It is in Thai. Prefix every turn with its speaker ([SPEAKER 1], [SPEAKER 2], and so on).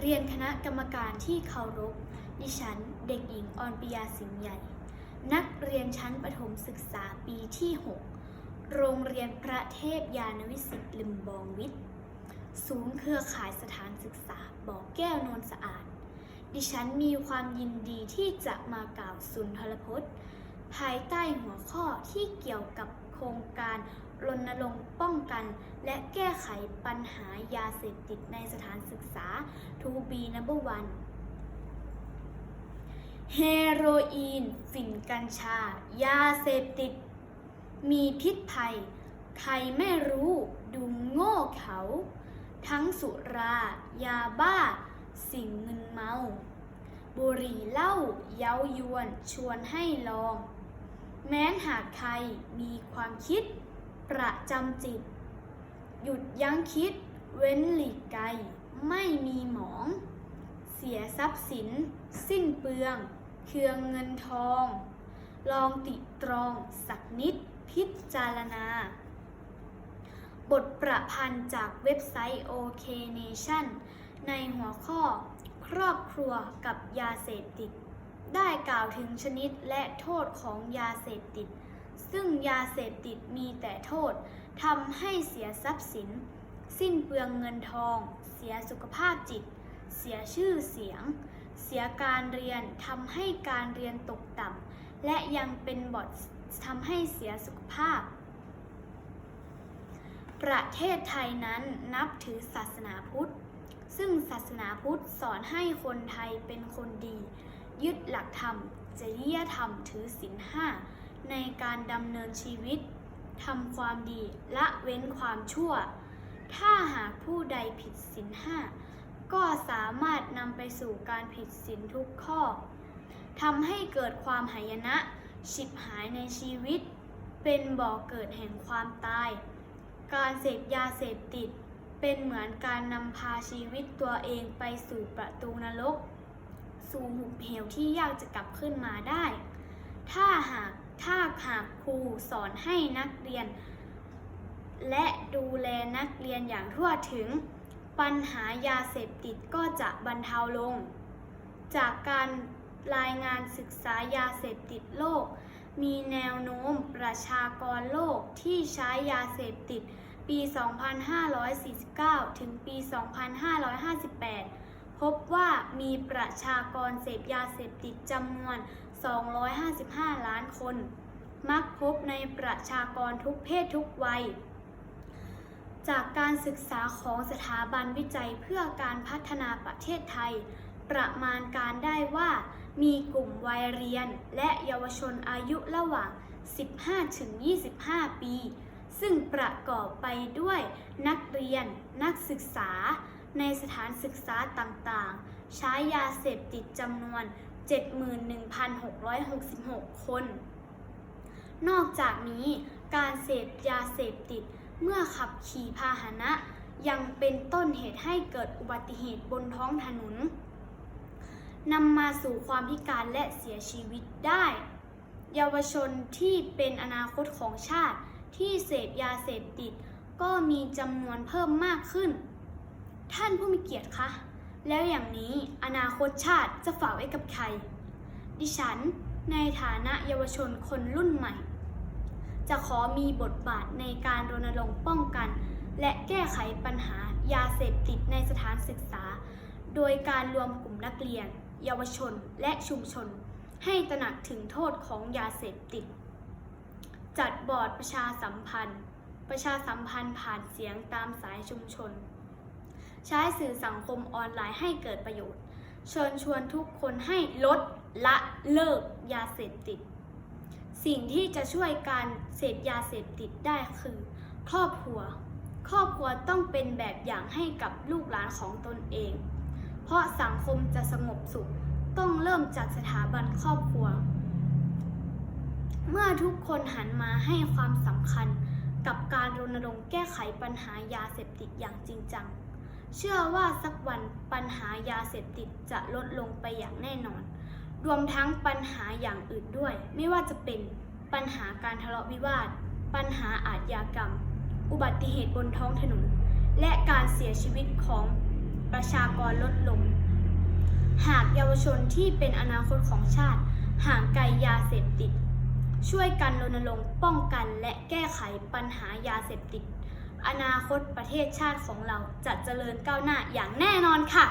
[SPEAKER 1] เรียนคณะกรรมการที่เคารพ ดิฉันเด็กหญิงออนปิยาสิงห์ใหญ่ นักเรียนชั้นประถมศึกษาปีที่ 6 โรงเรียนพระเทพยานวิสิตลิมบองวิทย์ ศูนย์เครือข่ายสถานศึกษาบ่อแก้วโนนสะอาด ดิฉันมีความยินดีที่จะมากล่าวสุนทรพจน์ ภายใต้หัวข้อที่เกี่ยวกับ โครงการรณรงค์ป้องกัน และแก้ไขปัญหายาเสพติดในสถานศึกษา To be number one เฮโรอีน ฝิ่นกัญชา ยาเสพติด มีพิษภัย ใครไม่รู้ดูโง่เขา ทั้งสุรา ยาบ้า สิ่งมึนเมา บุหรี่เหล้าเย้ายวนชวนให้ลอง แม้นหากใครมีความคิด ประจำจิต หยุดยั้งคิด เว้นหลีกไกล ไม่มีหมอง เสียทรัพย์สิน สิ้นเปลือง เคืองเงินทอง ลองติตรองสักนิดพิจารณา บทประพันธ์จากเว็บไซต์ OK Nation ในหัวข้อ ครอบครัวกับยาเสพติด ได้กล่าวถึงชนิดและโทษของยาเสพติด ซึ่งยาเสพติดมีแต่โทษทำให้เสียทรัพย์สิน สิ้นเปลืองเงินทอง เสียสุขภาพจิต เสียชื่อเสียง เสียการเรียนทำให้การเรียนตกต่ำและยังเป็นบททำให้เสียสุขภาพ ประเทศไทยนั้นนับถือศาสนาพุทธ ซึ่งศาสนาพุทธสอนให้คนไทยเป็นคนดี ยึดหลักธรรม จริยธรรมถือศีลห้าในการดำเนินชีวิตทำความดีละเว้นความชั่ว ถ้าหากผู้ใดผิดศีลห้าก็สามารถนำไปสู่การผิดศีลทุกข้อทำให้เกิดความหายนะฉิบหายในชีวิต เป็นบ่อเกิดแห่งความตาย การเสพยาเสพติด เป็นเหมือนการนำพาชีวิตตัวเองไปสู่ประตูนรก สู่หุบเหวที่ยากจะกลับขึ้นมาได้ ถ้าหากถ้าหากครูสอนให้นักเรียน และดูแลนักเรียนอย่างทั่วถึง ปัญหายาเสพติดก็จะบรรเทาลง จากการรายงานศึกษายาเสพติดโลก มีแนวโน้มประชากรโลกที่ใช้ยาเสพติดปี 2549 ถึงปี 2558 พบว่ามีประชากรเสพยาเสพติดจำนวน 255 ล้านคน มักพบในประชากรทุกเพศทุกวัย จากการศึกษาของสถาบันวิจัยเพื่อการพัฒนาประเทศไทย ประมาณการได้ว่ามีกลุ่มวัยเรียนและเยาวชนอายุระหว่าง 15-25 ปี ซึ่งประกอบไปด้วยนักเรียน นักศึกษา ในสถานศึกษาต่างๆ ใช้ยาเสพติดจำนวน 71,666 คน นอกจากนี้การเสพยาเสพติดเมื่อขับขี่พาหนะ ยังเป็นต้นเหตุให้เกิดอุบัติเหตุบนท้องถนนนำมาสู่ความพิการและเสียชีวิตได้ เยาวชนที่เป็นอนาคตของชาติที่เสพยาเสพติด ก็มีจำนวนเพิ่มมากขึ้น ท่านผู้มีเกียรติคะ แล้วอย่างนี้อนาคตชาติจะฝากไว้กับใคร ดิฉันในฐานะเยาวชนคนรุ่นใหม่ จะขอมีบทบาทในการรณรงค์ป้องกัน และแก้ไขปัญหายาเสพติดในสถานศึกษา โดยการรวมกลุ่มนักเรียน เยาวชนและชุมชน ให้ตระหนักถึงโทษของยาเสพติด จัดบอร์ดประชาสัมพันธ์ ประชาสัมพันธ์ผ่านเสียงตามสายชุมชน ใช้สื่อสังคมออนไลน์ให้เกิดประโยชน์ เชิญชวนทุกคนให้ลดละเลิกยาเสพติด สิ่งที่จะช่วยการเสพยาเสพติดได้คือ ครอบครัว ครอบครัวต้องเป็นแบบอย่างให้กับลูกหลานของตนเอง เพราะสังคมจะสงบสุขต้องเริ่มจากสถาบันครอบครัว เมื่อทุกคนหันมาให้ความสำคัญกับการรณรงค์แก้ไขปัญหายาเสพติดอย่างจริงจัง เชื่อว่าสักวันปัญหายาเสพติดจะลดลงไปอย่างแน่นอน รวมทั้งปัญหาอย่างอื่นด้วย ไม่ว่าจะเป็นปัญหาการทะเลาะวิวาท ปัญหาอาชญากรรม อุบัติเหตุบนท้องถนน และการเสียชีวิตของประชากรลดลง หากเยาวชนที่เป็นอนาคตของชาติ ห่างไกลยาเสพติด ช่วยกันรณรงค์ป้องกันและแก้ไขปัญหายาเสพติด อนาคตประเทศชาติของเราจะเจริญก้าวหน้าอย่างแน่นอนค่ะ